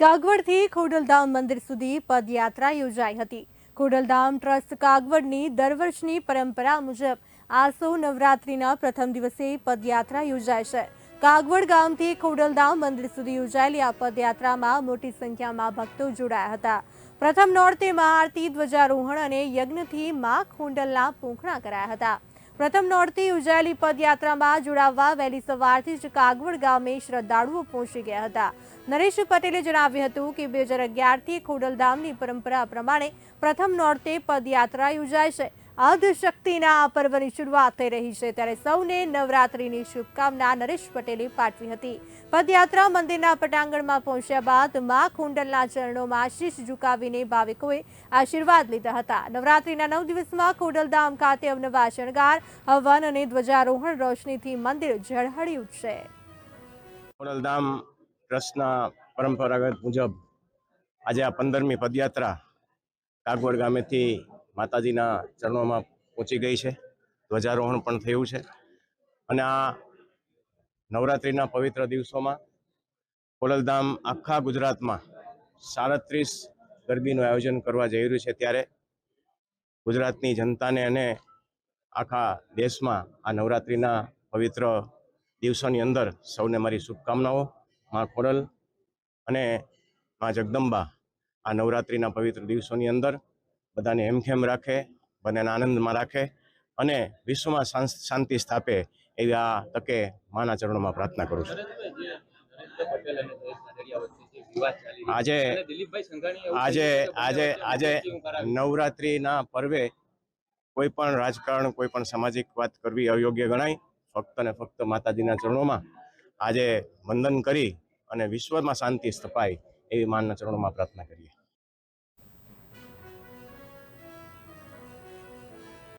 કાગવડથી ખોડલધામ મંદિર સુધી પદયાત્રા યોજાઈ હતી. ખોડલધામ ટ્રસ્ટ કાગવડની દર વર્ષની પરંપરા મુજબ આસો નવરાત્રિના પ્રથમ દિવસે પદયાત્રા યોજાય છે. કાગવડ ગામથી ખોડલધામ મંદિર સુધી યોજાયેલી આ પદયાત્રામાં મોટી સંખ્યામાં ભક્તો જોડાયા હતા. પ્રથમ નોરતે મહાઆરતી ધ્વજારોહણ અને યજ્ઞથી મા ખોંડલના પૂંખણા કરાયા હતા. પ્રથમ નોરતે યોજાયેલી પદયાત્રામાં જોડાવવા વહેલી સવારથી જ કાગવડ ગામે શ્રદ્ધાળુઓ પહોંચી ગયા હતા. નરેશ પટેલે જણાવ્યું હતું કે બે હજાર અગિયારથી ખોડલધામની પરંપરા પ્રમાણે પ્રથમ નોરતે પદયાત્રા યોજાય છે. અર્ધશક્તિના આ પર્વની શરૂઆત થઈ રહી છે ત્યારે સૌને નવરાત્રિની શુભકામના નરેશ પટેલે પાઠવી હતી. પદયાત્રા મંદિરના પટાંગણમાં પહોંચ્યા બાદ મા કુંડલના ચરણોમાં શીશ ઝુકાવીને ભાવિકોએ આશીર્વાદ લીધા હતા. નવરાત્રિના નવ દિવસમાં ખોડલધામ ખાતે અવનવા શણગાર, હવન અને ધ્વજારોહણ રોશનીથી મંદિર ઝળહળી ઉઠશે. ખોડલધામ ટ્રસ્ટના પરંપરાગત મુજબ આજે આ પંદરમી પદયાત્રા કાગવડ ગામેથી માતાજીના ચરણોમાં પહોંચી ગઈ છે. ધ્વજારોહણ પણ થયું છે. અને આ નવરાત્રિના પવિત્ર દિવસોમાં ખોડલધામ આખા ગુજરાતમાં સાડત્રીસ ગરબીનું આયોજન કરવા જઈ રહ્યું છે ત્યારે ગુજરાતની જનતાને અને આખા દેશમાં આ નવરાત્રિના પવિત્ર દિવસોની અંદર સૌને મારી શુભકામનાઓ. માં ખોડલ અને માં જગદંબા આ નવરાત્રિના પવિત્ર દિવસોની અંદર બધાને હેમખેમ રાખે, બધાને આનંદમાં રાખે અને વિશ્વમાં શાંતિ સ્થાપે એવી આ તકે માના ચરણોમાં પ્રાર્થના કરું છું. આજે આજે આજે આજે નવરાત્રિના પર્વે કોઈ પણ રાજકારણ, કોઈ પણ સામાજિક વાત કરવી અયોગ્ય ગણાય. ફક્ત ને ફક્ત માતાજીના ચરણોમાં આજે વંદન કરી અને વિશ્વમાં શાંતિ સ્થપાય એવી માનના ચરણોમાં પ્રાર્થના કરીએ.